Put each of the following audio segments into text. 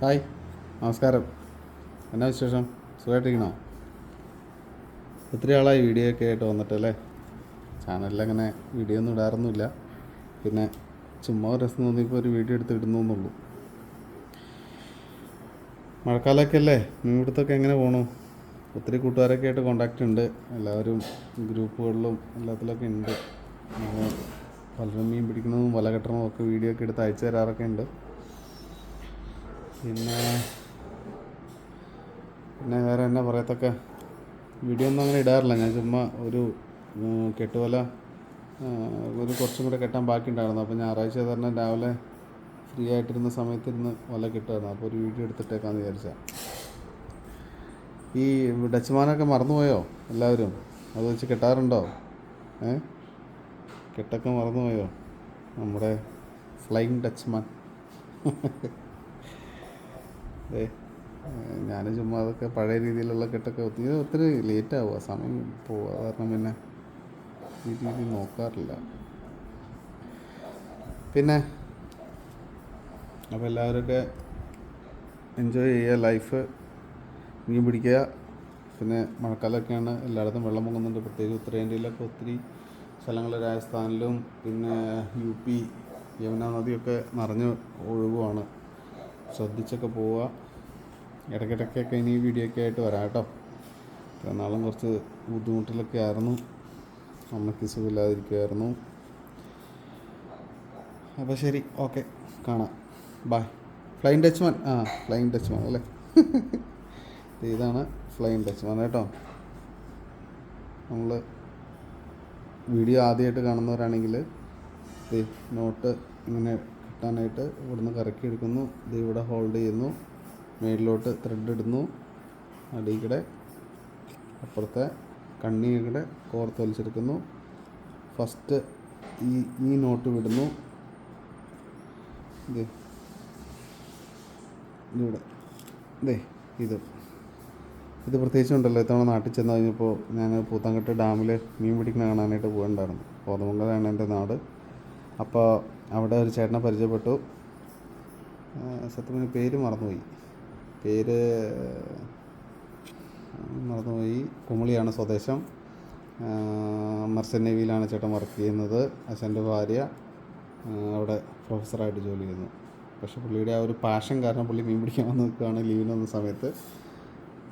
Hi നമസ്കാരം. എന്നാ വിശേഷം? സുഖമായിട്ടിരിക്കണോ ഒത്തിരി ആളായി വീഡിയോ ഒക്കെ ആയിട്ട് വന്നിട്ടല്ലേ? ചാനലിൽ അങ്ങനെ വീഡിയോ ഒന്നും ഇടാറൊന്നുമില്ല. പിന്നെ ചുമ്മാ രസം തോന്നിയപ്പോൾ ഒരു വീഡിയോ എടുത്ത് ഇടുന്നു എന്നുള്ളൂ. മഴക്കാലമൊക്കെ അല്ലേ? മീൻപിടുത്തമൊക്കെ എങ്ങനെ പോകണു ഒത്തിരി കൂട്ടുകാരൊക്കെ ആയിട്ട് കോണ്ടാക്റ്റ് ഉണ്ട്. എല്ലാവരും ഗ്രൂപ്പുകളിലും എല്ലാത്തിലൊക്കെ ഉണ്ട്. പലരും മീൻ പിടിക്കുന്നതും വല കെട്ടണതും ഒക്കെ വീഡിയോ ഒക്കെ എടുത്ത് അയച്ചു തരാറൊക്കെ ഉണ്ട്. പിന്നെ പിന്നെ വേറെ എന്നാ പറയത്തക്ക? വീഡിയോ ഒന്നും അങ്ങനെ ഇടാറില്ല. ഞാൻ ചുമ്മാ ഒരു കെട്ടുവല ഒരു കുറച്ചും കൂടെ കെട്ടാൻ ബാക്കി ഉണ്ടായിരുന്നു അപ്പോൾ ഞായറാഴ്ച തന്നെ രാവിലെ ഫ്രീ ആയിട്ടിരുന്ന സമയത്തിരുന്ന് വല കിട്ടുമായിരുന്നു അപ്പോൾ ഒരു വീഡിയോ എടുത്തിട്ടേക്കാന്ന് വിചാരിച്ച. ഈ ഡച്ച്മാനൊക്കെ മറന്നുപോയോ എല്ലാവരും? അത് വെച്ച് കെട്ടാറുണ്ടോ? ഏ? കെട്ടൊക്കെ മറന്നുപോയോ? നമ്മുടെ ഫ്ലൈങ് ഡച്ച്മാൻ. ഏ ഞാൻ ചുമ്മാ അതൊക്കെ പഴയ രീതിയിലുള്ള കെട്ടൊക്കെ ഒത്തിരി ഒത്തിരി ലേറ്റ് ആവുക. സമയം പോവുക കാരണം പിന്നെ ഈ രീതി നോക്കാറില്ല. പിന്നെ അപ്പോൾ എല്ലാവരൊക്കെ എൻജോയ് ചെയ്യുക. ലൈഫ് മീൻ പിടിക്കുക. പിന്നെ മഴക്കാലമൊക്കെയാണ്. എല്ലായിടത്തും വെള്ളം പൊങ്ങുന്നുണ്ട്. പ്രത്യേകിച്ച് ഉത്തരേന്ത്യയിലൊക്കെ ഒത്തിരി സ്ഥലങ്ങൾ രാജസ്ഥാനിലും പിന്നെ യു പി യമുന നദിയൊക്കെ നിറഞ്ഞ് ഒഴുകുവാണ്. ശ്രദ്ധിച്ചൊക്കെ പോവുക. ഇടയ്ക്കിടയ്ക്കൊക്കെ ഇനി വീഡിയോ ഒക്കെ ആയിട്ട് വരാം കേട്ടോ. എന്നാളും കുറച്ച് ബുദ്ധിമുട്ടിലൊക്കെ ആയിരുന്നു. അമ്മയ്ക്ക് സുഖമില്ലാതിരിക്കുമായിരുന്നു അപ്പോൾ ശരി ഓക്കെ കാണാം. ബായ് ഫ്ലൈൻ ടച്ച് മാൻ ആ ഫ്ലൈൻ ടച്ച് മാൻ അല്ലേ ഇതാണ് ഫ്ലൈൻ ടച്ച് മാൻ കേട്ടോ. നമ്മൾ വീഡിയോ ആദ്യമായിട്ട് കാണുന്നവരാണെങ്കിൽ നോട്ട് ഇങ്ങനെ കിട്ടാനായിട്ട് ഇവിടുന്ന് കറക്കി എടുക്കുന്നു. ഇത് ഇവിടെ ഹോൾഡ് ചെയ്യുന്നു. മേളിലോട്ട് ത്രെഡ് ഇടുന്നു. അടിയുടെ അപ്പുറത്തെ കണ്ണിയുടെ കോർത്ത് വലിച്ചെടുക്കുന്നു ഫസ്റ്റ് ഈ ഈ നോട്ട് വിടുന്നു. ഇത് ഇവിടെ ദേ ഇത്. ഇത് പ്രത്യേകിച്ച് ഉണ്ടല്ലോ ഇത്തവണ നാട്ടിൽ ചെന്ന് കഴിഞ്ഞപ്പോൾ ഞാൻ പൂത്താങ്കട്ട് ഡാമിൽ മീൻ പിടിക്കുന്ന കാണാനായിട്ട് പോകണ്ടായിരുന്നു കോതമംഗലാണ് എന്റെ നാട് അപ്പോൾ അവിടെ ഒരു ചേട്ടനെ പരിചയപ്പെട്ടു. സത്യം പേര് മറന്നുപോയി. പേര് മറന്നുപോയി. കുമളിയാണ് സ്വദേശം. മർച്ചൻ ചേട്ടൻ വർക്ക് ചെയ്യുന്നത്. അച്ഛന്റെ ഭാര്യ അവിടെ പ്രൊഫസറായിട്ട് ജോലി ചെയ്യുന്നു. പക്ഷേ പുള്ളിയുടെ ആ ഒരു പാഷൻ കാരണം പുള്ളി മീൻ പിടിക്കാൻ വന്ന് നിൽക്കുകയാണ് ലീവിന് വന്ന സമയത്ത്.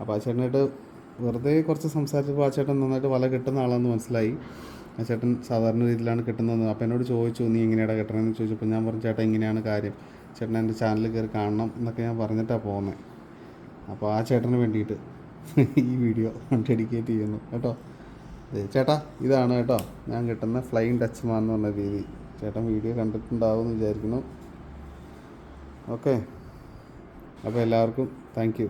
അപ്പോൾ ആ ചേട്ടനായിട്ട് വെറുതെ കുറച്ച് സംസാരിച്ചപ്പോൾ ആ ചേട്ടൻ നന്നായിട്ട് വല കിട്ടുന്ന ആളാണെന്ന് മനസ്സിലായി. ആ ചേട്ടൻ സാധാരണ രീതിയിലാണ് കിട്ടുന്നത്. അപ്പോൾ എന്നോട് ചോദിച്ചു നീ എങ്ങനെയാണ് കിട്ടണമെന്ന് ചോദിച്ചപ്പോൾ ഞാൻ പറഞ്ഞു ചേട്ടാ ഇങ്ങനെയാണ് കാര്യം. ചേട്ടൻ എന്റെ ചാനലിൽ കയറി കാണണം എന്നൊക്കെ ഞാൻ പറഞ്ഞിട്ടാണ് പോകുന്നത് അപ്പോൾ ആ ചേട്ടന് വേണ്ടിയിട്ട് ഈ വീഡിയോ ഡെഡിക്കേറ്റ് ചെയ്യുന്നു. കേട്ടോ? ചേട്ടാ ഇതാണ് കേട്ടോ. ഞാൻ കിട്ടുന്ന ഫ്ലൈങ് ടച്ച്മാൻ എന്ന് പറഞ്ഞ രീതി. ചേട്ടൻ വീഡിയോ കണ്ടിട്ടുണ്ടാവും എന്ന് വിചാരിക്കുന്നു. ഓക്കെ. അപ്പോൾ എല്ലാവർക്കും താങ്ക്